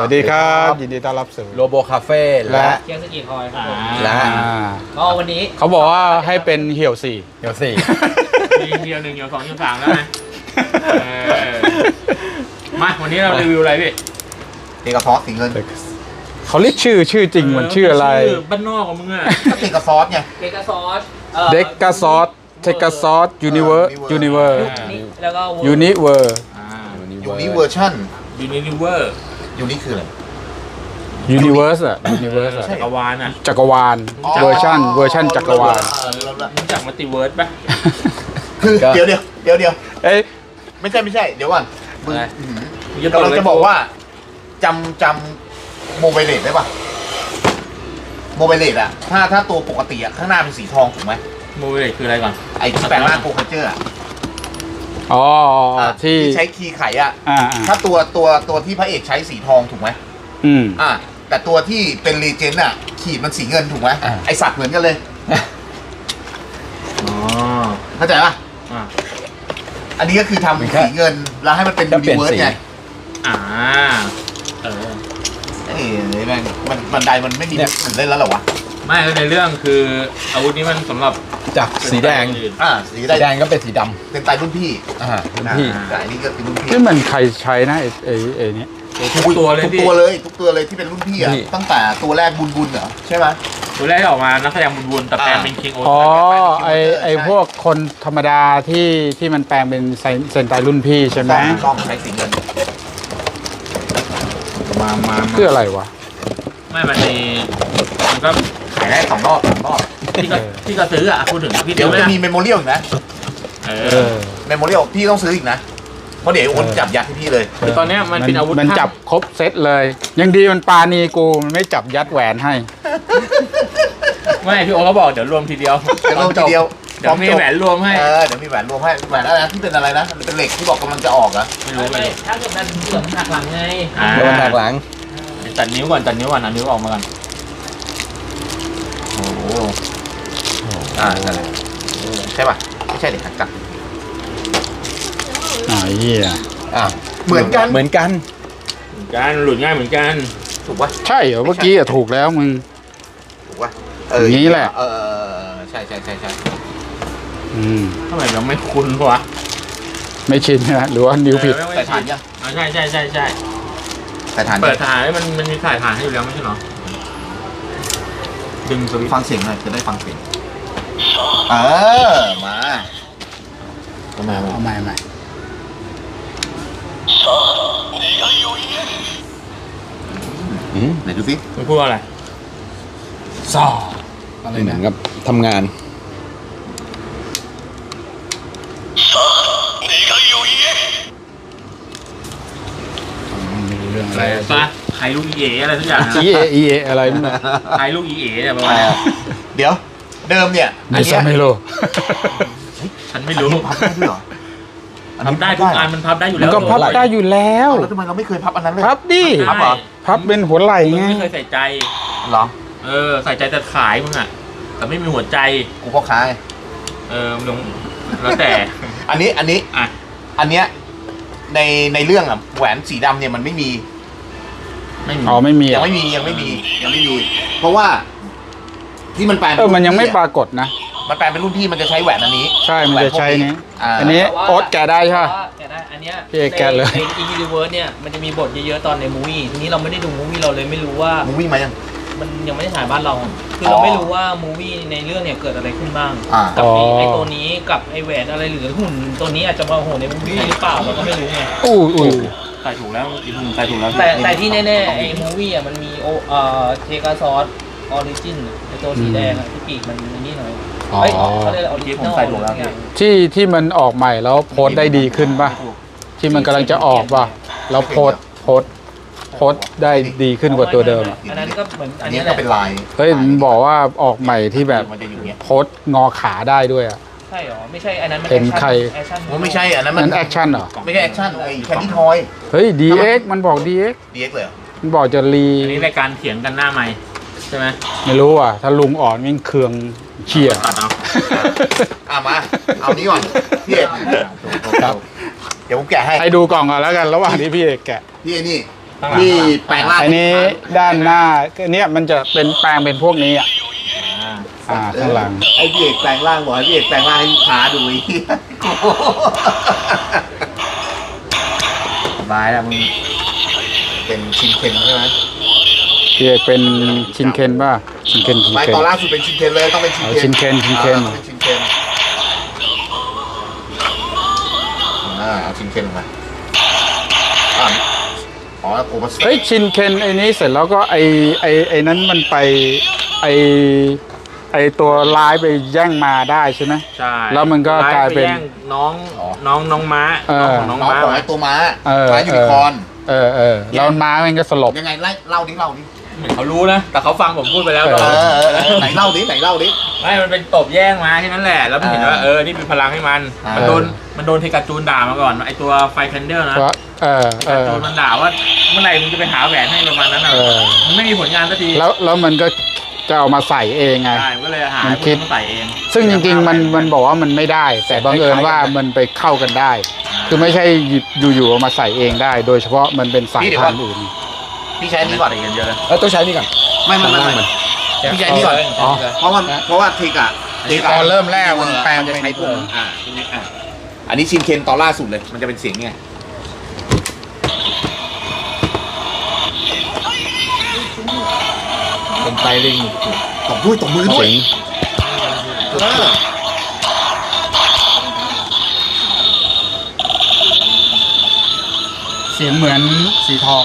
สวัสดีครับ ยินดีต้อนรับสู่โลโบคาเฟ่และและเคียงสกีคอยครับผมและ อ่าก็วันนี้เขาบอกว่าให้เป็นเหี่ยวสี่ เดี๋ยวสี่ มีเดียวหนึ่งเดียวสองเดียวสามแล้วไงเออมาวันนี้เรารีวิวอะไรพี่เอกซอสสีเงินเขาเรียกชื่อชื่อจริงมันชื่ออะไร ชื่บ้านนอกของมึงอะก็เอกซอสไง เดกาซอสเด็กกาซอสเทกาซอสยูนิเวอร์ยูนิเวอร์แล้วก็ยูนิเวอร์ อ่าอยู่นี้เวอร์ชั่นยูนิเวอร์อ ยู่นี้คืออะไร ยูนิเวอร์สอะยูนิเวอร์สอะจักรวาลอะจักรวาลเวอร์ชันเวอร์ชันจักรวาลเออเราเรารู้จักมัลติเวิร์สปะ คือเดี๋ยวเดี๋ยวเดี๋ยวเดี๋ยวเอ้ย ไม่ใช่ไม่ใช่ เดี๋ยวก่อนมึงอะไร อื้อหือมึงจะกำลังจะบอกว่าจำจำโมบายเลดได้ปะโมบายเลดอะถ้าถ้าตัวปกติอะข้างหน้าเป็นสีทองถูกไหมโมเดลคืออะไรก่อนไอ้ที่แปลงร่างโกคัลเจอร์อะ อ๋ออะที่ที่ใช้คีย์ไขอะอ่าถ้าตัวตัวตัวที่พระเอกใช้สีทองถูกไหมอืม อ่า แต่ตัวที่เป็นรีเจนอะขีดมันสีเงินถูกไหมไอสัตว์เหมือนกันเลย อ๋อ เข้าใจปะอ่า อันนี้ก็คือทำสีเงิน แล้วให้มันเป็นยูนิเวิร์สไงอ่า เออ เอ้ยแม่งมันบันไดมันไม่มีมันเล่นแล้วเหรอวะ ไม่ในเรื่องคืออาวุธนี้มันสำหรับจากสีแดงอ่าสีสีได้ แดงก็เป็นสีดเป็นไตรุ่นพี่ำอ่ารุ่นพี่อ่าแต่อันนี้ก็เป็นรุ่นพี่นี่มันใครใช้นะไอ้ไอ้ไอ้เนี้ยทุกตัวเลยทุกพี่ตัวเลยทุกตัวเลยที่เป็นรุ่นพี่อะตั้งแต่ตัวแรกบุญบุญเหรอใช่ไหม ตัวแรกที่ออกมานักแสดงบุญๆแต่แปลงเป็นคิงโออ๋อใช่ไอไอพวกคนธรรมดาที่ที่มันแปลงเป็นเซนเซนไตรุ่นพี่ใช่ไหมต้องต้องใช้สีเงินมามาคืออะไรวะไม่มันมีมันก็ ขายได้สองรอบสามรอบพี่ก็พี่ก็ซื้ออะพูดถึงพี่เดี๋ยวซื้อจะไหมมีเมมโมเรียลอีกนะเอเออ อเมมโมเรียลพี่ต้องซื้ออีกนะ เพราะเดี๋ยวโอนจับยัดให้พี่เลย คือตอนเนี้ยมันเป็นอาวุธมันจับครบเซตเลย ยังดีมันปานีกูมันไม่จับยัดแหวนให้ ไม่พี่โอเขาบอกเดี๋ยวรวมทีเดียวเดี๋ยวลงทีเดียวเดี๋ยวมีแหวนรวมให้ เออเดี๋ยวมีแหวนรวมให้แหวนอะไรนะที่เป็นอะไรนะมันเป็นเหล็กที่บอกกำลังจะออกอะไม่รู้ไม่ไม่ไม่รู้ถ้าเกิดมันเสื่อมหักหลังไงอ่าโดนหักหลังตัดนิ้วก่อนตัดนิ้วก่อนเอานิ้วออกมาก่อนโอ้โหอ่านั่นแหละใช่ป่ะ ไม่ใช่เด็กหักกลับอ่าเหี้ยอะเหมือนกันเหมือนกัน เหมือนกันหลุดง่ายเหมือนกันถูกป่ะใช่เหรอเมื่อกี้อะถูกแล้วมึง ถูกป่ะอย่างนี้แหละเออเออเออใช่ใช่ใช่ใช่อืมทำไมเราไม่คุ้นวะไม่ชินนะหรือว่านิ้วผิดเออไม่ใส่ฐานยังอ่าใช่ใช่ใช่ใช่ใส่ฐานเปิยัดงถ่ายมันมันมีสายถ่านให้อยู่แล้วไม่ใช่เหรอ ดึงสวิตช์ฟังเสียงหน่อยจะได้ฟังเสียงเออมาเข้ามาเอาใหม่ใหม่อืมไหนดูสิมันพูดว่าอะไรซ่ออะไรเหมือนะนกับทำงาน ไม่รู้เรื่องอะ อะไร ไรปะใครลูกอีเออะไรทุกอย่างนะอีเออีเออะไรนั่นน่ะใครลูกอีเอเนี่ยประมาณเนี้ยเดี๋ยว เดิมเนี่ยไม่ใช่ไม่รู้ฉันไม่รู้พับได้ด้วยเหรอพับได้ทุกอันมันพับได้อยู่มัแล้นวก็พับได้อยู่แล้วแล้วทำไมเราไม่เคยพับอันนั้นเลย พับดิพับเหรอ พับเป็นหัวไหล่มึงไง ไม่เคยใส่ใจ เหรอ เออ ใส่ใจแต่ขายมึงอะ แต่ไม่มีหัวใจ กูพ่อค้าไงเออมึงแล้วแต่ อันนี้ อันนี้ อะ อันเนี้ย ใน ในเรื่องอะแหวนสีดำเนี่ยมันไม่มี ไม่มีอ๋อไม่มี ยังอะไม่มียังไม่มียังไม่มีเพราะว่าที่มันแปลงเออมันยังไม่ปรากฏนะ มันแปลงเป็นรุ่นพี่มันจะใช้แหวนอันนี้ใช่ มันจะใช้นี้อ่าอันนี้โอ๊ตแกะได้ใช่ปะว่าแกะได้อันเนี้ยพี่เอกแกะเลย ในในยูนิเวิร์สเนี่ยมันจะมีบทเยอะๆตอนในมูวี่ทีนี้เราไม่ได้ดูมูวี่เราเลยไม่รู้ว่ามึงวิ่งมายัง มันยังไม่ได้ถ่ายบ้านเรา คืออ๋อเราไม่รู้ว่ามูวี่ในเรื่องเนี่ยเกิดอะไรขึ้นบ้างอ่ากับไอ้อ๋อไอ้ตัวนี้กับไอ้แหวนอะไรหรือหุ่นตัวนี้อาจจะมาโผล่ในมูวี่หรือเปล่าเราก็ไม่รู้ไงอู้อู้ ใส่ถูกแล้วอีกมึงใส่ถูกแล้วแต่แต่ที่แน่ๆไอ้มูวี่อะมันมีโอเอ่อเทกาซอสออริจินไอ้ตัวสีแดงอะที่ปีกมันอันนี่หน่อยอ๋อเฮ้ยเขาเรียกออริจินอลอะไรสักอย่างที่ที่มันออกใหม่แล้วโพสต์ได้ดีขึ้นป่ะ ที่มันกำลังจะออกป่ะ แล้วโพสต์โพสต์โพสต์ได้ดีขึ้นกว่าตัวเดิมอะอันนั้นก็เหมือนอัอันนนี้นี้แหก็ละเป็นลายเฮ้ยมันบอกว่าออกใหม่ที่แบบมันจะอยู่เนี้ยโพสต์งอขาได้ด้วยอะ ใช่หรอ ไม่ใช่อันนั้นมันเห็นใคร แอคชั่นมันไม่ใช่อันนั้นมันั่นแอคชั่นเหรอ ไม่ใช่แอคชั่นไอ้แคนดี้ทอยเฮ้ย DX มันบอก DX DX เลยเหรอมันบอกจะรีอันนี้รายการเถียงกันหน้าไม้ใช่ไหมไม่รู้อะ ถ้าลุงอ่อนแม่งเคืองเชี่ยตัดเอาอะมา เอานี้ก่อนพี่เอกครับ เดี๋ยวผมแกะให้ให้ดูกล่องก่อนแล้วกัน ระหว่างที่พี่เอกแกะพี่ไอ้นี่ข้างหลังที่แปลงร่างอันนี้ด้านหน้าเนี่ยมันจะเป็นแปลงเป็นพวกนี้อะ อ่าอ่าข้างหลัง ไอ้พี่เอกแปลงร่างบอกให้พี่เอกแปลงร่างให้ลูกค้าดูไอ้เหี้ยสบายแล้วมึงเป็นชินเคนใช่ไหมพี่เอกเป็นชินเคนป่ะชินเคนชินไม่เคน ตอนล่าสุดเป็นชินเคนเลยต้องเป็นชินเอาเคนชินเคนชินเคนอ่าเป็นชินเคนอ่าเอาชินเคนลงมาอ่าอ๋อโอ้มาเฮ้ยชินเคนไอ้นี้เสร็จแล้วก็ไอ้ไอ้ไอ้นั้นมันไปไอ้ ไอ้ตัวร้ายไปแย่งมาได้ใช่ไหมใช่แล้วมันก็กลายเป็นแย่งน้องน้องน้องม้าเออน้องของน้องน้องม้าของไอ้ตัวม้าเออ ม้ายูนิคอร์น เออเออแล้วม้ามันก็สลบ ยังไงไล่เล่าดิเล่าดิเหมือนเขารู้นะ แต่เขาฟังผมพูดไปแล้วเอเออเออเออไหนเล่าดิไหนเล่าดิ ไม่มันเป็นตบแย่งมาแค่นั้นแหละ แล้วมันเห็นว่าเออเออนี่เป็นพลังให้มัน อ่ามั มันโดน มันโดนเทกาจูนด่ามาก่อน ไอตัวไฟแคนเดลนะเพราะเออเทเอกาอจูนมันด่าว่าเมื่อไหร่มึงจะไปหาแหวนให้ประมาณนั้นอะเออมันไม่มีผลงานสักที แล้วแล้วมันก็ จะเอามาใส่เองไง ใช่มันก็เลยหามันพวกคิดนี้มาใส่เองซึ่งจริง ๆ มันมันบอกว่ามันไม่ได้ แต่บังเอิญว่ามันไปเข้ากันได้ คือไม่ใช่หยิบอยู่ๆเอามาใส่เองได้ โดยเฉพาะมันเป็นสายพันธุ์อื่น พี่ใช้อันนี้ก่อนตีกันเยอะเลยเออต้องใช้นี่ก่อน ไม่ไม่ไม่ไม่พี่ใช้อันนี้ก่อนอ๋อ เพราะว่าเพราะว่าเทกอะเทกะตอนเริ่มแรกมันแปลงจะใช้พวกนี้อ่าพวกนี้อ่าอันนี้ชินเคนตอนล่าสุดเลย มันจะเป็นเสียงไง เป็นไตลิงตบด้วยตบมือด้วยเสียงเออเสียงเหมือนสีทอง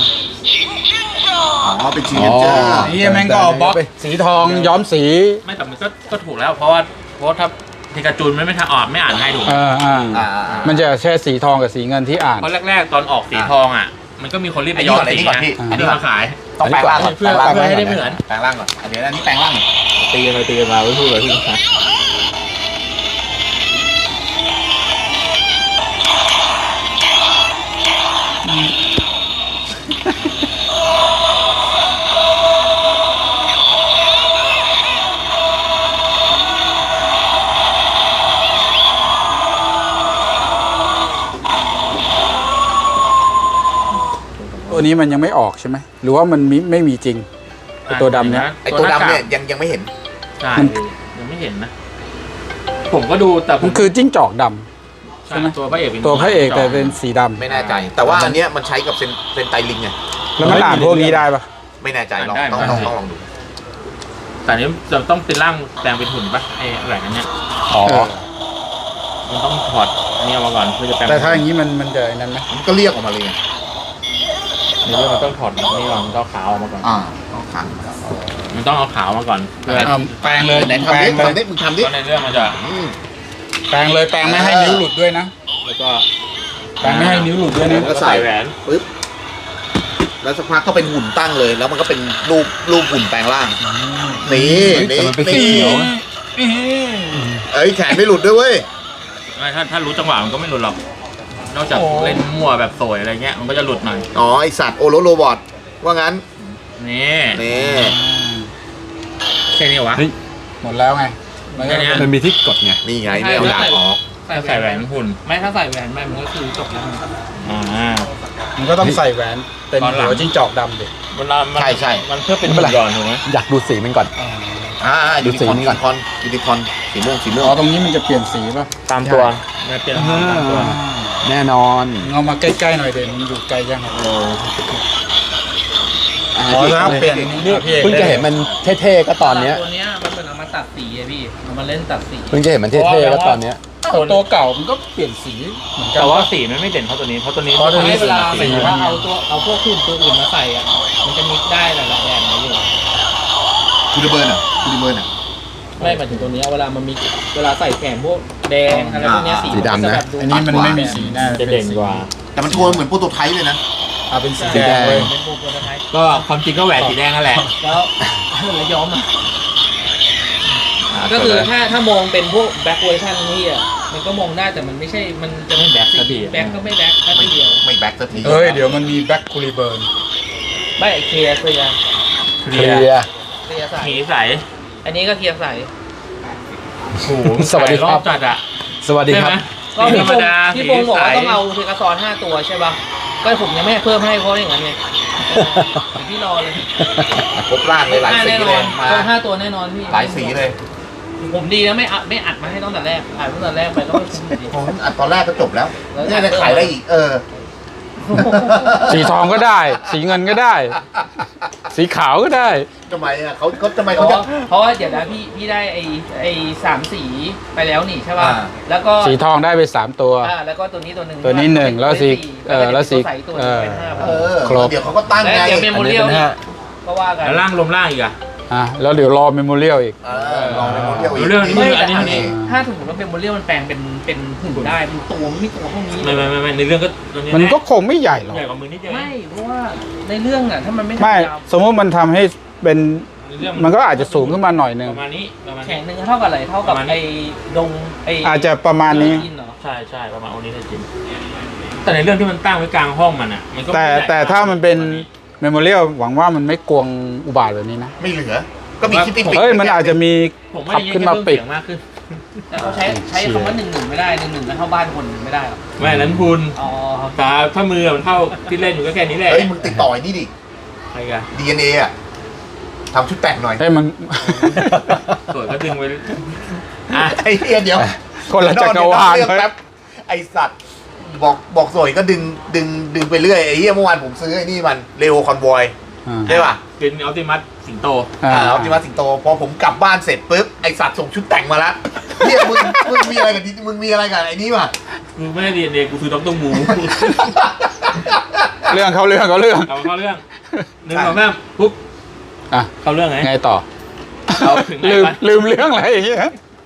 อ๋อเป็นชินเคนเจอร์ไอ้เหี้ยแม่งก็เอาบล็อกสีทองย้อมสี ไม่แต่มันก็ก็ถูกแล้ว เพราะว่าเพราะว่าถ้าเทกาจูนไม่ไม่ทางออกไม่อ่านให้ถูกเอออ่าอ่าอ่าอ่ามันจะแค่สีทองกับสีเงินที่อ่าน เพราะแรกๆตอนออกสีทองอะ มันก็มีคนรีบไปย้อมสีอันนี้ก่อนนะอันนี้ก่อนพี่อันนี้มาขาย ต้องแปลงร่างก่อนเพื่อแปลงร่างเพื่อให้ก่ได้เหมือน แปลงร่างก่อนอะเดี๋ยวอันนี้แปลงร่างก่อนตีกันไปตีกันมาไม่พูดเลยพี่นะ ตัวนี้มันยังไม่ออกใช่ไหมหรือว่ามันมิไม่มีจริง ไอตัวดำเนี้ยไอตัวดำเนี่ยยังยังไม่เห็น ใช่ยังไม่เห็นนะ ผมก็ดูแต่ผมัมนคือจิ้งจอกดำ ใช่ตัวพระเอกเป็นตัวพระเอกแต่เป็นสีดำไม่แน่ใจ แต่ว่าอันเนี้ยมันใช้กับเซนเซนไตลิงไงแล้วมันอ่านพวกนี้ได้ปะไม่แน่ใจลองต้องต้องต้องลองดู แต่อันนี้จะต้องเป็นร่างแปลงเป็นหุ่นปะไอ้แหวนอันเนี้ยอ๋อ มันต้องถอดอันนี้ออกมาก่อนเพื่อจะแปลงแต่ถ้าอย่างนี้มันมันจะไอ้นั้นไหมมันก็เรียกออกมาเลยไง ในเรื่องมันต้องถอดอันนี้ก่อนมันต้องเอาขาวออกมาก่อน อ่าต้องขังมันต้องเอาขาวมาก่อนเพื่อเอาแปลงเลยไหนแปลทำงดิเลยทำดิมึงทำดิเพราะในเรื่องมันจะอืม แปลงเลยแปลงไม่ให้นิ้วหลุดด้วยนะแล้วก็แปลงไม่ให้นิ้วหลุดด้วยนะก็ใส่แหวนปึ๊บแล้วสักพักก็เป็นหุ่นตั้งเลย แล้วมันก็เป็นรูปรูปหุ่นแปลงร่างนี่เฮ้ยแต่นี่มันเป็นสีนี่เขียวนะ เอ้ยแขนไม่หลุดด้วยเว้ยไม่ถ้าถ้ารู้จังหวะมันก็ไม่หลุดหรอก นอกจากเล่นมั่วแบบสวยอะไรเงี้ยมันก็จะหลุดหน่อยอ๋อไอสัตว์โอโรโรบอทว่างั้นนี่นี่แค่นี้วะ เฮ้ย หมดแล้วไงมันก็แค่เนี้ย มันมีที่กดไง นี่ไงไม่เอาดาบออก ถ้าใส่แหวนหุ่นไม่ถ้าใส่แหวนไปมันก็คือจบแล้วอ่า มันก็ต้องใส่แหวนเป็นตอนหลัง หัวจิ้งจอกดำดิเวลามันใช่ใช่ มันเพื่อเป็นไม่เป็นไรหุ่นหย่อนถูกไหมอยากดูสีมันก่อน อ่า ดูยูนิสีคอร์นนี่ยูก่อนนิคอร์นยูนิคอร์นสีม่วงสีม่วอ๋องตรงนี้มันจะเปลี่ยนสีป่ะตามตัวมันเปลี่ยนตามตัวแน่นอนเอามาใกล้ๆหน่อยเด่นมันอยู่ไกลจังโอ้อ๋อถ้าเปลี่ยนนี่พี่อกเพิ่งจะเห็นมันเท่ๆก็ตอนเนี้ยตัวเนี้ยมันเป็นเอามาตัดสีอะพี่เอามาเล่นตัดสีเพิ่งจะเห็นมันเท่ๆก็ตอนเนี้ยตัวตัวเก่ามันก็เปลี่ยนสีเหมือนกันแต่ว่าสีมันไม่เด่นเท่าตัวนี้เพราะตัวนี้เพราะตัวนี้ไม่เวลาสีสีมันว่าเอาตัวเอาพวกหุ่นตัวอื่นมาใส่อะมันจะมิกได้หลายๆอย่างนะอยู่คูดิเบิร์นอะ คูดิเบิร์นอะ ไม่หมายถึงตัวเนี้ยเวลามันมีเวลาใส่แขนพวกแดงอะไรพวกเนี้ยสีสีดำนะจแบบอันนี้มันไม่มีสีหน้าจะเด่นกว่า แต่มันตัวเหมือนโปรโตไทป์เลยนะ เอาเป็นสีสีแดแดงงเลยเป็นพวกตัวท้ายก็ความจริงก็แหวนสีแดงนั่นแหละแล้วแล้วย้อมอะก็คือถ้าถ้ามองเป็นพวกแบ็คเวอร์ชันนี่อะมันก็มองได้แต่มันไม่ใช่มันจะไม่แบ็คสักทีแบ็คก็ไม่แบ็คแค่ทีเดียวไม่แบ็คสักทีเอ้ย เดี๋ยวมันมีแบ็คคูลิเบิร์นไม่เคลียร์เคลียร์เคเคลีลียยร์ร์เคลียร์ใสหมีใส อันนี้ก็เคลียร์ใสโอ้โหสวัสดีครับรอบจัดอะสวัสดีครับก็พี่ธรรมพงดาพี่พงบอกว่าสีใสต้องเอาเทกาซอนห้าตัวใช่ป่ะก็ผมยังไม่ให้เพิ่มให้เพราะอย่างนั้นไงเเดี๋ยวพี่รอเลยครบร่างเลยหลายห้าสีแน่นเลอยนมาครบห้าตัวแน่นอนพี่หลายสีเลยผมดีนะไม่อัดไม่อัดมาให้ตั้งแต่แรกอัดตั้งแต่แรกไปก็ไม่คุ้มอยู่ดี ผมอัดตอนแรกก็จบแล้วเนี่ยจะขายได้อีกเออ สีทองก็ได้ สีเงินก็ได้ สีขาวก็ได้ ทำไมอะเขาเขาทำไมเพเขาราะจะเพราะว่าเดี๋ยวนะพี่พี่ได้ไอไอสามสีไปแล้วนี่ใช่ป่ะอ่า แล้วก็สีทองได้ไปสามตัว อ่าแล้วก็ตัวนี้ตัวหนึ่งตัวนี้หนึ่งแล้วสีเออแล้วสีใส่ตัวหเอนึ่งอเป็นห้าเออ ครบ เดี๋ยวเขาก็ตั้งแล้วไงเดี๋ยวเมมโมเรียลอันนี้เป็นห้า ก็ว่ากันแล้วล่างลมล่างอีกอะ อะแล้วเดี๋ยวรอเมมโมเรียลอีก เออลองไปโมเดลอีก เรื่องนี้ไม่อันนี้แต่อันนี้ ถ้าสมมติว่าเมมโมเรียลมันแปลงเป็นเป็นหุ่นได้เป็นตัวไม่มีตัวพวกนี้ ไม่ไม่ไม่ไม่ในเรื่องก็ตัวนี้มันก็คงไม่ใหญ่หรอก ใหญ่กว่ามือนิดเดียวเองไม่เพราะว่าในเรื่องอะถ้ามันไม่ไม่ทำยาวสมมติมันทำให้เป็นในเรื่องมันก็อาจจะสูงขึ้นมาหน่อยหนึง ประมาณนี้ประมาณแข่นี้ งหนึ่งเท่ากับอะไรเท่ากับประมาณนี้ ไอ้ดงไอ้อาจจะประมาณนี้ อิเหรอใช่ใช่ประมาณโอนี้ได้จริงแต่ในเรื่องที่มันตั้งไว้กลางห้องมันอะมันก็แต่ไม่ใหญ่แต่ถ้ามันเป็นเมมโมเรียลหวังว่ามันไม่กวงอุบาทแบบนี้นะ ไม่เหลือ ก็มีคิดปิดเฮ้ยมันอาจจะมีผมว่าพับอย่างขึ้นนี้มาเพิ่มปิด เสียงมากขึ้นแต่เขาใช้ใช้คำว่าหนึ่งหนึ่งไม่ได้หนึ่งหนึ่งแล้วเข้าบ้านคนไม่ได้หรอไม่อันนั้นคุณอ๋อตาถ้ามือมันเท่าที่เล่นอยู่ก็แค่นี้แหละเฮ้ยมึงติดต่อไอ้นี่ดิ ใครกัน DNA อะทำชุดแต่งหน่อย เฮ้ยมันสวยก็ดึงไว้อะ ไอ้เหี้ยเดี๋ยวคนละจักรวาลเดี๋ยเรื่องแป๊บไอสัตว์ บอกบอกสวยก็ดึงดึงดึงไปเรื่อยไอ้เหี้ยเมื่อวานผมซื้อไอ้นี่มันเรโอคอนวอยอ่าใช่ป่ะเป็นอัลติมัตสิงโตอ่าอ่าเอาจิมาสิงโต พอผมกลับบ้านเสร็จปุ๊บไอสัตว์ส่งชุดแต่งมาแล้วเฮียมึงมึงมีอะไรกับที่มึงมีอะไรกับไอ้นี่ป่ะกูไม่ได้เรียนเองกูซื้อด็อกเตอร์มู เรื่องเขาเรื่องเขาเรื่องเอาเข้าเรื่องหนึ่งสองสามปุ๊บอะเข้าเรื่องไงไงต่อ เอาถึงไหนลืมวะลืมเรื่องอะไรอย่างเงี้ย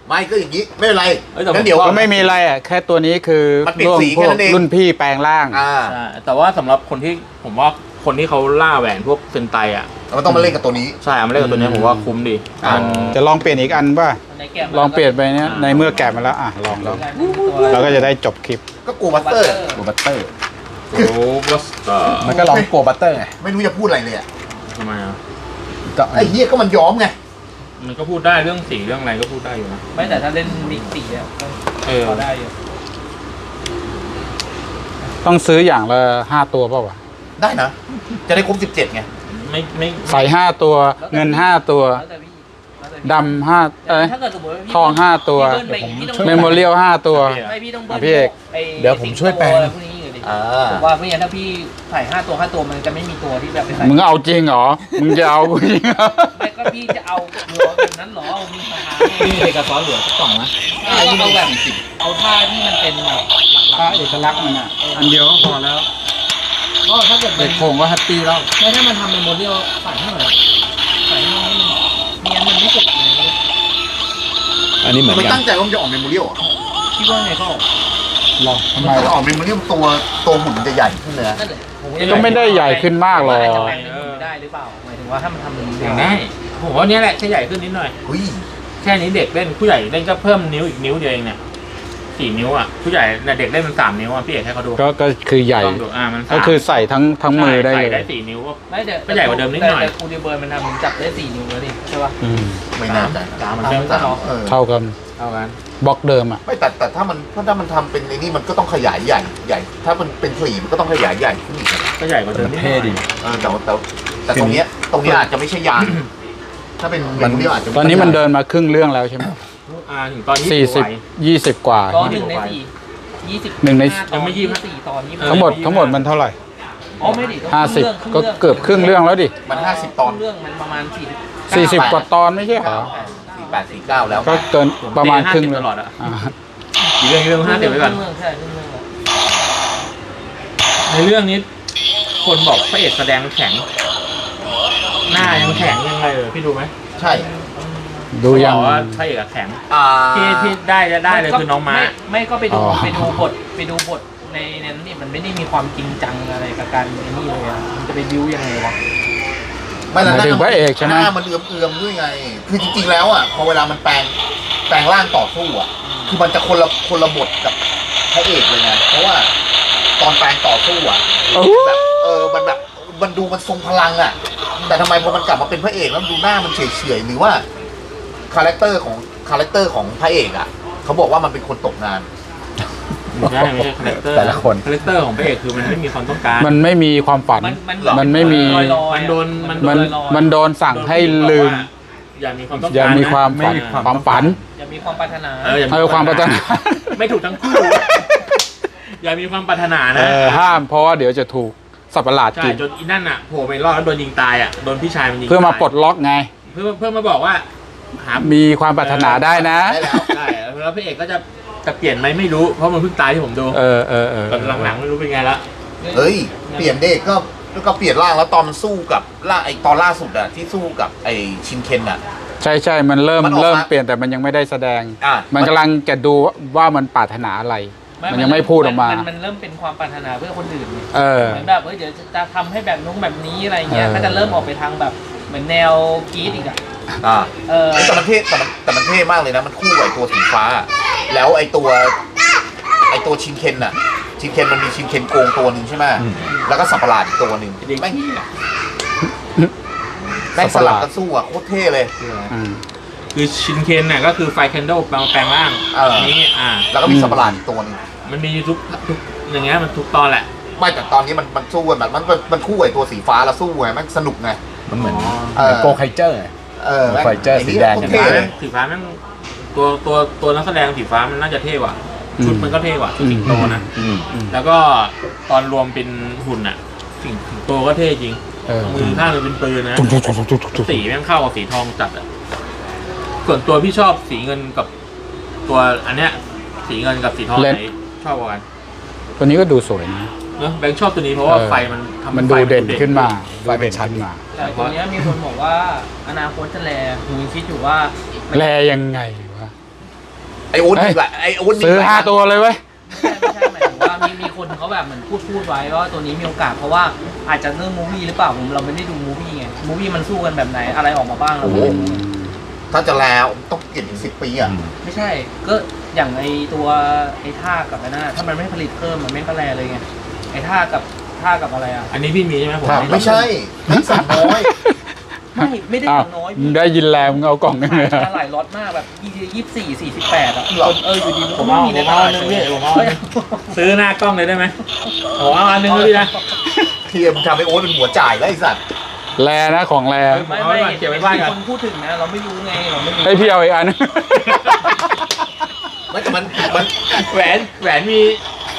ไม่ก็อย่างนี้ไม่เป็นไรเอ้ยแต่ผม งั้นเดี๋ยว ก็ไม่มีอะไรอะแค่ตัวนี้คือมันเปลี่ยนร่วมสีพวแค่กนั้นเอง รุ่นพี่แปลงร่าง อ่าใช่แต่ว่าสำหรับคนที่ผมว่าคนที่เขาล่าแหวนพวกเซนไตอะเราต้องมาเล่นกับตัวนี้ ใช่เอามาเล่นกับตัวเนี้ยผมว่าคุ้มดีอ๋อมันจะลองเปลี่ยนอีกอันป่ะ ในแกะมาลองเปลี่ยนไปเนี้ยในเมื่อแกะมาแล้วอะลองลองเราก็จะได้จบคลิป ก็กูบัสเตอร์โกบัตเตอร์ โอ้บัสเตอร์มันก็ลองโกบัตเตอร์ไง ไม่รู้จะพูดอะไรเลยอะทำไมอะ ก็ไอ้เฮียก็มันย้อมไง มันก็พูดได้เรื่องสีเรื่องอะไรก็พูดได้อยู่นะไม่แต่ถ้าเล่นมิกซี่อะก็เออพอได้อยู่ต้องซื้ออย่างละห้าตัวเปล่าวะได้นะ จะได้ครบสิบเจ็ดไง ไม่ไม่ใส่ห้าตัว เงินห้าตัวแล้วแต่พี่แล้วแต่พี่ดำห้าเอ้ยถ้าเกิดสมมติว่าพี่ทองห้าตัวพี่เบิ้ลไปอีกพี่ต้องเมมโมเรียลห้าตัว ไม่พี่ต้องเบิ้ลอะพี่เอก ไอ้เดี๋ยวผมช่วยแปลง อะไรพวกนี้อยู่ดิอ่า ผมว่าไม่งั้นถ้าพี่ใส่ห้าตัวห้าตัวมันจะไม่มีตัวที่แบบไปใส่มึงเอาจริงเหรอ มึงจะเอากูจริงเหรอ ไม่ก็ พี่จะเอาหัวแบบนั้นเหรอเอามีคาถาพี่มีเอกสารเหลือสักกล่องนะเอาเอาแบบเอาท่าที่มันเป็นแบบหลักเอกลักษณ์มันอะ อันเดียวก็พอแล้วๆก็ถ้าเกิดมัเด็นกโครงก็แฮปปี้แล้วไม่ถ้ามันทำเป็นโมเดลใส่ให้หน่อยใส่ให้น้องนิดนึงไม่งั้นมันไม่สุดเลยอันนี้เหมือนไม่กัน ตั้งใจว่ามันจะออกเมมโมเรียลอะคิดว่าไงก็หรอทำมันไมจะออกเมมโมเรียลตัวตัวหุ่นจะใหญ่ขึ้นเลยนะนั่นแหละผก็ไม่ได้ใหญ่ขึ้นมากหรอกว่าอาจจะแปลงเป็นหุ่นได้หรือเปล่าหมายถึงว่าถ้ามันทำเป็นอย่างได้ ผมว่าเนี้ยแหละแค่ใหญ่ขึ้นนิดหน่อยเฮ้ยแค่นี้เด็กเล่นผู้ใหญ่เล่นก็เพิ่มนิ้วอีกนิ้วเดียวเองเนี่ยสี่นิ้วอะผู้ใหญ่เนี่ยเด็กเล่นมันสามนิ้วอะพี่เอกให้เขาดูก็ก็คือใหญ่ ลองดูอ่ามันสามก็คือใส่ทั้งทั้งมือได้ใช่เลใส่ได้ยสี่นิ้วก็ ไม่เดี๋ยวก็ใหญ่กว่าเดิมนิดหน่อยแต่คูเดเบิร์นมันทำจับได้สี่นิ้วแล้วดิใช่ป่ะ อืมไม่น่าใจสามมันสามเริ่มก็เนาะเออเท่ากันเท่ากันบล็อกเดิมอะ ไม่แต่แต่ถ้ามันถ้ามันทำเป็นในนี่มันก็ต้องขยายใหญ่ใหญ่ ถ้ามันเป็นสี่มันก็ต้องขยายใหญ่ขึ้นอีกนะก็ใหญ่กว่าเดิมนิดหน่เท่อยดี เออแต่ว่าแต่แต่ตรงเนี้ยตรงเนี้ยอาจจะไม่ใช่ยาน ถ้าเป็นเมมโมเรียลอาจจะไตอนนี้มันเดินมาครึ่งเรื่องแล้วใช่ไหมอ่าถึงตอนนี้สี่สิบไหวยี่สิบกว่า ก็หนึ่งในสี่ยี่สิบหนึ่งในตอนยังไม่ยี่ยี่สิบสี่ตอนยี่เออทั้งหมดทั้งหมดมันเท่าไหร่อ๋อไม่ดิต้องห้าสิบครึ่งก็รื่องเกือบครึ่งเรื่องแล้วดิมันห้าสิบตอนครึ่งเรื่องมันประมาณสี่สี่สิบกว่าตอนไม่ใช่เหรอสี่แปดสี่เก้าแล้วก็เกินประมาณครึ่ง50เรื่ตองลอดอะอ่าอีกเรื่องอีกเรื่องห้าสิบไว้ก่อนครึ่งเรื่องใช่ครึ่งเรื่องอะในเรื่องนี้คนบอกพระเอกแสดงแข็ง หน้ายังแข็งยังไงเออพี่ดูไหมใช่ ดูยัง เขาบอกว่าพระเอกอะแข็งอ่า ที่ที่ได้จะได้เลยคือน้องม้าไม่ไม่ก็ไปดูอ๋อ ไปดูบทไปดูบทในนั้นนี่มันไม่ได้มีความจริงจังอะไรกับการไอ้นี่เลยอะมันจะไปบิวยังไงวะ ไม่หละมายถึงพระเอกใช่ไหม หน้ามันเอื้อมเอื้อมๆด้วยไง คือจริงๆแล้วอะพอเวลามันแปลงแปลงร่างต่อสู้อะ คือมันจะคนละคนละบทกับพระเอกเลยไงเพราะว่าตอนแปลงต่อสู้อะโอ้แบบเออมันแบบมันดูมันทรงพลังอะ แต่ทำไมพอมันกลับมาเป็นพระเอกแล้วดูหน้ามันเฉยๆหรือว่าคาแรคเตอร์ของคาแรคเตอร์ของพระเอกอะเขาบอกว่ามันเป็นคนตกงาน ไม่ใช่ไม่ใช่คาแรคเตอร์แต่ละคน คาแรคเตอร์ของพระเอกคือมันไม่มีความต้องการมันไม่มีความฝัน มันมันมันไม่มี ลอยๆมันโดนมันโดมันนมันโดนสั่งให้ลืม อย่ามีความต้องอย่าการมีความไม่ฝันมีความความฝัน อย่ามีความปรารถนา เอออย่าเออความปรารถนา ไม่ถูกทั้งคู่ อย่ามีความปรารถนาเอนะอห้ามเพราะว่าเดี๋ยวจะถูก สัตว์ประหลาดใช่กินจนอีนั่นอะโผล่ไปรอดแล้วโดนยิงตายอะโดนพี่ชายมันยิงเพื่อมาตยปลดล็อกไง เพื่อเพื่อมาบอกว่าหามีความปรารถนาได้นะ ได้แล้วใช่แล้วพระเอกก็จะจะเปลี่ยนไหมไม่รู้เพราะมันเพิ่งตายที่ผมดูเออเออเออแต่หลังๆไม่รู้เป็นไงละ เฮ้ย เปลี่ยนเด็กก็ก็เปลี่ยนร่างแล้วตอนมันสู้กับล่าไอตอนล่าสุดอะที่สู้กับไอชินเคนอะ ใช่ใช่มันเริ่มมันออกมา เริ่มเปลี่ยนแต่มันยังไม่ได้แสดง อะมันกำลังจะดูว่ามันปรารถนาอะไร มันยังไม่พูดออกมานมันเริ่มเป็นความปรารถนาเพื่อคนอื่นไงเออเหมือนแบบเฮ้ยเดี๋ยวจะทำให้แบบนู้นแบบนี้อะไรเงี้ยเออก็จะเริ่มออกไปทางแบบเหมือนแนวกรีดอีกอะอ่าเออเอ้ยแต่มันเท่แต่มันแต่มันเท่มากเลยนะ มันคู่กับไอตัวสีฟ้า แล้วไอตัวไอตัวชินเคนอะชินเคนมันมีชินเคนโกงตัวหนึ่งใช่ไหมอืมแล้วก็สับประหลาดอีกตัวหนึ่งแม่งแม่งสลับกันสู้อะโคตรเท่เลยอืม คือชินเคนน่ะก็คือไฟแคนโดลแปลงร่างเอออั นนี้อ่า แล้วก็มีสับประหลาดอีกตัวหนึงมันมีทุกทุกอย่างเงี้ยมันทุกตอนแหละ ไม่แต่ตอนนี้มันมันสู้กันแบบมันมันมันคู่กับไอตัวสีฟ้าแล้วสู้ไงแม่งสนุกไง มันเหมือนอ๋อเออ โกไคเจอร์ไงเออแม่งไฟเจอร์ไหี้สีแดงโคตรกัน เท่ฟ้าเลยสีฟ้ามันตัวตัวตัวนักแสดงสีฟ้ามันน่าจะเท่กว่าชุดมันก็เท่กว่าชุดสิงโตนะ อืมแล้วก็ตอนรวมเป็นหุ่นอะสิงโตก็เท่จริง เออ มือข้างมันเป็นปืนนะตุ๊กตุ๊กตุ๊กตุ๊กตุ๊กสีแม่งเข้ากับสีทองจัดอะ ส่วนตัวพี่ชอบสีเงินกับตัวอันเนี้ย สีเงินกับสีทองไหนชอบกว่ากันตัวนี้ก็ดูสวยนะเนอะแบงค์ชอบตัวนี้เพราะว่าเออ ไฟมันทำให้มันไฟดูเด่นขึ้นมาไฟเป็นชั้นขึ้นมาแต่ตัวเนี้ยมีคนบอกว่าอนาคตจะแลหูยังคิดอยู่ว่ามันแลยังไงวะ ไอโอ๊ตเฮ้ยมีหลายไอโอ๊ตมีซื้อลยห้าตัวเลยเว้ย ไม่ใช่ไม่ใช่หมายถึงว่ามีมีคนเขาแบบเหมือนพูดพูดไว้ว่าตัวนี้มีโอกาสเพราะว่าอาจจะเรื่องมูวี่หรือเปล่าผมเราไม่ได้ดูมูวี่ไงมูวี่มันสู้กันแบบไหนอะไรออกมาบ้างเราไม่รู้ไง ถ้าจะแล้วต้องเก็บอีกสิบปีอะ ไม่ใช่ ก็อย่างไอตัวไอท่ากับไอ้นั่นนะถ้ามันไม่ผลิตเพิ่มมันไม่ก็แลเลยไงไอท่ากับท่ากับอะไรอะ อันนี้พี่มีใช่ไหมผมครับไม่ใช่ทั้งสามน้อย ไม่ไม่ได้อ้าวอย่างน้อยมึงได้ยินแล้วมึงเอากล่องนึงเลยมาหลายล็อตมากแบบยี่สิบสี่สี่สิบแปดอะหรอ จนเอออยู่ดีนผมก็เอามีผในมตเอาลาอัดนนึงพี่ผมเอาอันนึงซื้อหน้ากล้องเลยได้ไหมผมเอาอันนึงเลยนะ เทียมทำให้โอ๊ตเป็นหัวจ่ายแล้วไอ้สัตว์ แลนะของแลไม่ไม่เก็บไว้บ้านก่อนคนพูดถึงนะ เราไม่รู้ไงเราไม่รู้ให้พี่เอาอีกอันนึงไม่แต่มันมันแหวนแหวนมี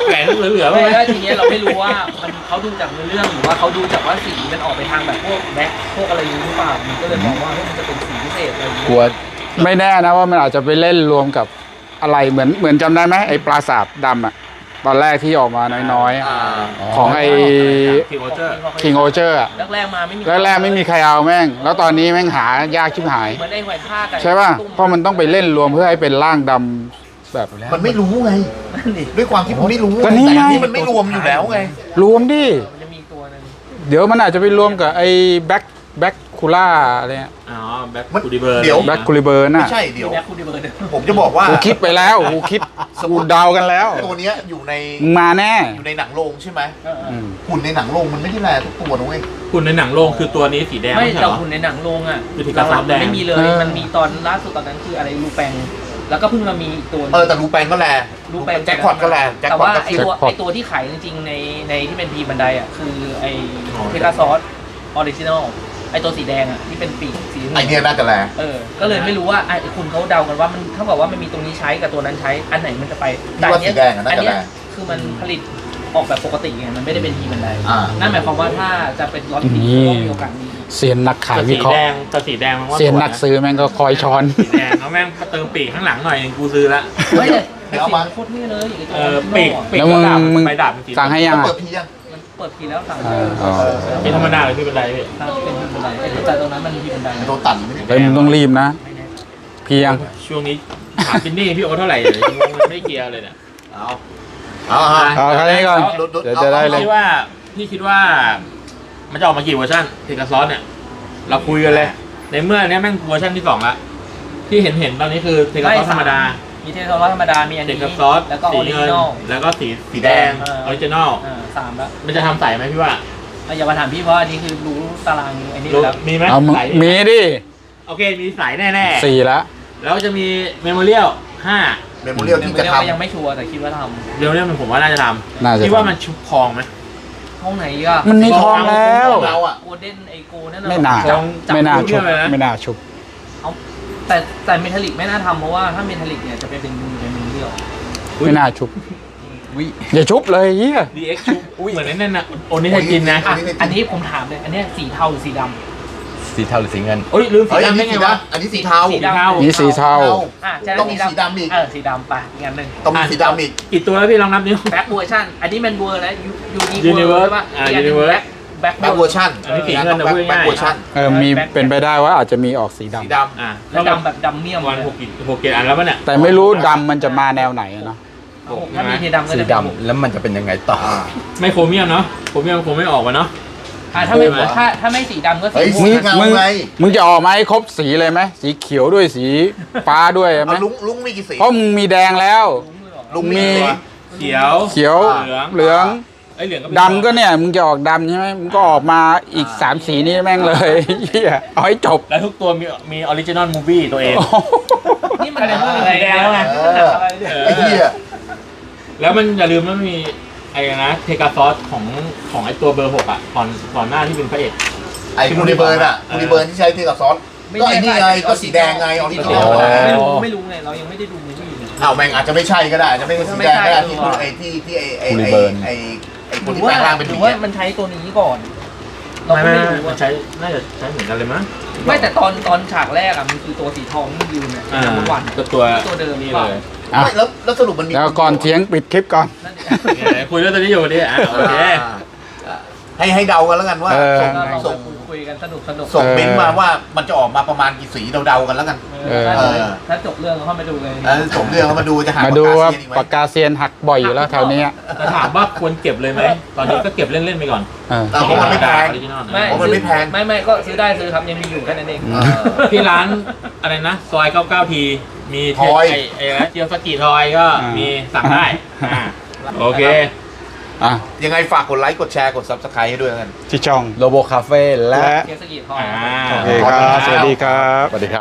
แหวนเหลือๆไม่ไหมแล้วทีเนี้ยเราไม่รู้ว่ามันเขาดูจากเนื้อเรื่องหรือว่าเขาดูจากว่าสีมันออกไปทางแบบพวกแบ็คพวกอะไรอย่างนี้หรือเปล่ามันก็เลยบอกว่าเฮ้ยมันจะเป็นสีพิเศษอะไรอย่างเงี้ยกลัวไม่แน่นะว่ามันอาจจะไปเล่นรวมกับอะไรเหมือนเหมือนจำได้ไหมไอ้ปราสาทดำอะ ตอนแรกที่ออกมาน้อยๆอะอ่าของไอ้ คิวโอเจอร์ King o เจอร์อะแรกๆมาไม่มีแรกๆไม่มีใครเอาแม่ง แล้วตอนนี้แม่งหายากชิบหาย เหมือนไอ้หอยทากอะใช่ป่ะ เพราะมันต้องไปเล่นรวมเพื่อให้เป็นร่างดำแบบ มันไม่รู้ไงนั่นดิด้วยความที่มันไม่รู้ก็นี่ไง แต่อัมันไม่รวมอยู่แล้วไง รวมดิ มันจะมีอีกตัวหนึงเดี๋ยวมันอาจจะไปรวมกับไอ้แบ็คแบ็ค คูล่าอะไรเงี้ยอ๋อแบ็คมันคูดิเบอร์เดี๋ยว แบ็คคูลิเบอร์ไม่น่ะใช่เดี๋ยว แบ็คคูดิเบิร์ดผมจะบอกว่ากูคิดไปแล้วกูคิดกูเดากันแล้วตัวเนี้ยอยู่ในมึงมาแน่อยู่ในหนังโรงใช่ไหมเอออืมหุ่นในหนังโรงมันไม่ได้แลทุกตัวนะเว้ย คุณในหนังโรงคือตัวนี้สีแดงไม่ไม่ใช่แต่เหรอ หุ่นในหนังโรงอะคือที่กระหสลัอบงๆแดมันงไม่มีเลยเออมันมีตอนล่าสุดตอนนั้นคืออะไรลูแปง แล้วก็เพิ่งมามีอีกตัวหนึ่ง เออแต่รูแปงก็แลลูแปงแจ็คพอตก็แลแจ็คแต่พอตว่าก็ไอคิวตัวแจ็คพอตไอตัวที่ขายจริงๆในในที่เป็นพีบันไดอะ คือไอเพกาซอสออริจินอล ไอตัวสีแดงอะที่เป็นปีกสีเหลืไอองเนี้ยน่าจะแลเออ ก็เลยไม่รู้ว่าไอคุณเขาเดากันว่ามันเท่ากับว่ามันมีตรงนี้ใช้กับตัวนั้นใช้ อันไหนมันจะไปที่ว่าสีแดงอะน่าอันจะเนี้แลยคือมันผลิตออกแบบปกติไงมันไม่ได้เป็นพีบันไดอ่านั่นหมายความว่าถ้าจะเป็นล็อตปีนี่ก็มีโอกาสมีเซียนนักขายแต่วิสีเคราะแดห์งแต่สีแดงมันว่าเซียนนักซื้อแม่งก็คอยช้อนสีแดงแล้วแม่งเติมปีกข้างหลังหน่อยหนึงกูซื้อละไม่แต่เดี๋ยวเอามาโคตรเท่เลยไอ้ตัวเออข้างนปีกอกอะปีกแล้วมึงดาบมึงไปดาบเป็นสีสั่งให้ยังแล้วอะเปิดพียังมัน เปิดพีแล้วสั่งอ่าอ๋อเป็นธรรมดาหรือพี่เป็นไรพี่ถ้าเป็นพีบันไดแต่ตรงนั้นมันพีบันไดโดนตัดไม่ได้เฮ้ยมึงต้องรีบนะเพียงช่วงนี้ถามจินนี่พี่โอ๊ตเท่าไหร่เลยยังมันไม่เคลียร์เลยเนี่ยเอาเอาเอาเอาแค่นี้ก่อนเอาเดี๋ยวจะได้เลย พี่ว่าพี่คิดว่า มันจะออกมากี่เวอร์ชันเทกัสซอสเนี่ย เราคุยกันเลย ในเมื่อเนี้ยแม่งเวอร์ชันที่สองละที่เห็นเห็นตอนนี้คือเทกัสซอสธรรมดา มีเทสซอสธรรมดา มีอันเทนี้กัสซอสแล้วก็อสีอริเงิจินนอล แล้วก็สีสีแดงเออออริจินอล อ่า สามแล้วมันจะทำใสไหมพี่ว่าอะอย่ามาถามพี่เพราะอันนี้คือรู้ตารางไอ้นี่รู้แล้วมีไหมเอามึงใสมีดิโอเคมีใสแน่ๆสี่ละแล้วจะมีเมมโมเรียลห้าเมมโมเรียลที่จะยังทำยังไม่ชัวร์แต่คิดว่าทเดี๋ยวเนี่ยมันผมว่าน่าจะทน่าำจะคิดว่าทำมันชุบทองไหมำห้องไหนอะมันมีทองแล้วเราอะ โกลเด้นไอโกนั่นน่ะไม่น่าจับจับไม่น่าดูชุบเลยนะไม่น่าชุบ แต่แต่เมทัลลิกไม่น่าทำเพราะว่าถ้าเมทัลลิกเนี่ยจะเป็นเป็นเป็นมือเดียวไม่น่าชุบ วิอย่าชุบเลยเฮีย DX ชุบเหมือนนั่นน่ะโอนิไทจินนะ อะอันนี้ผมถามเลย อันเนี้ยสีเทาหรือสีดสีเทาหรือสีเงินโอ้ยลืมสีเฮ้ยอันดำได้นี้ไงสีวะ ดำอันนี้สีเทาสีสีเทานี่สีเทาำอะใช่ต้องมีสีดำอีก เออสีดำไปอีกอันหนึ่งต้องมีสีดำอีก กี่ตัวแล้วพี่ลองนับนิ้ว แบ็คเวอร์ชันอันนี้เป็นเวอร์แล้วยูยูดี Universe ใช่ป่ะอ่ากนหนึ่ง Universe แบ็คแบ็คเวอร์ชันอันนี้สีเงินนะพูดง่ายๆแบ็คเวอร์ชันเออมีเป็นไปได้ว่าอาจจะมีออกสีดำสีดำอ่าแล้วดำแบบดำเมี่ยมวันหกกี่หกเจ็ดอันแล้วป่ะเนี่ยแต่ไม่รู้ดำมันจะมาแนวไหนอะเนาะ ถ้ามีสีดำก็สีจะเป็นหกดำแล้วมันจะเป็นยังไงต่อไม่โครเมียมเนาะโครเมียมคงไม่ออกวะเนาะ อะถ้าไม่ใช่ไหม ถ้าถ้าไม่สีดำก็สีเฮ้ยม่วสีง เงามึงไงมึงจะออกมาให้ครบสีเลยไหมสีเขียวด้วยสีฟ้าด้วยไหมเอาลุงลุงมีกี่สีเพราะมึงมีแดงแล้ว ลุงมีกี่สี เขียว เขียวเหลือง เหลืองไอ้ยเหลืองก็เป็นดำก็เนี่ยมึงจะออกดำใช่ไหมมึงก็ออกมาอีกสามสีนี้แม่งเลยเฮียเอาให้จบ แล้วทุกตัวมีมีออริจินอลมูฟี่ตัวเอง นี่มันอะไรแดงแล้วไงนี่มันหนักอะไรเนี่ยไอ้เหี้ย แล้วมันอย่าลืมมันมีไอ้นะเทกาซอสของของไอ้ตัวเบอร์หกอะก่อนก่อนหน้าที่เป็นพระเอก ไอ้คูนิเบิร์นอะคูนิเบิร์นที่ใช้เทกับซอสก็ไอ้นี่ไงก็สีแดงไงออริจินอลอ๋อไม่รู้ไม่รู้ไงเรายังไม่ได้ดูมูวี่เลย อ้าวแม่งอาจจะไม่ใช่ก็ได้อาจจะไม่ใช่สีแดงก็ได้ที่ไม่ใช่ไอ้ที่ที่ไอ้ไอ้คูนิไอ้เบิร์นไอ้ไอ้คหนรือที่แปลว่างร่างเป็นหผีรือว่าอะมันใช้ตัวนี้ก่อนเราไม่ก็ไม่ไม่รู้มัว่านใช้น่าจะใช้เหมือนกันเลยมั้งไม่แต่ตอนตอนฉากแรกอะมันคือตัวสีทองที่ยืนเนี่ยอ่าทุกวันก็ตัวตัวเดิมนี่เปล่าเลย อะไม่แล้วแล้วสรุปมันมีแล้วก่อนเถียงปิดคลิปก่อนนั่นเองเนี่ยคุยเรื่องตัวนี้อยู่ดิอะโอเคอ่าให้ให้เดากันแล้วกันว่าเออ ส่งก็ลองส่งไปคุย กันสนุกสนุกส่งเออเม้นต์มาว่ามันจะออกมาประมาณกี่สีเราเดากันแล้วกัน เออเออ ถ้าจบเรื่องก็เข้ามาดูเลยเออส่งเรื่องแล้วมาดูจะหามาดูว่าปากกาเซียนอีกไหมปากกาเซียนหักบ่อยอยู่แล้วแถวเนี้ยแต่ถามว่าควรเก็บเลยไหม ตอนนี้ก็เก็บเล่น ๆ ไปก่อนเออ แต่เพราะมันไม่แพง ออริจินอลนะไม่เพราะมันไม่แพง ไม่ไม่ก็ซื้อได้ซื้อครับยังมีอยู่แค่นั้นเองเออ ที่ร้านอะไรนะ ซอย 99 ที มีเททอย ไอ้ไอ้นะเจียวสกีทอยก็อ่ามี มีสั่งได้อ่าโอเค อะยังไงฝากกดไลค์กดแชร์กดซับสไครต์ให้ด้วยแล้วกันที่ช่องโลโบคาเฟ่และ และ เคสกีทอยอ่าโอเคครับ สวัสดีครับ สวัสดีครับ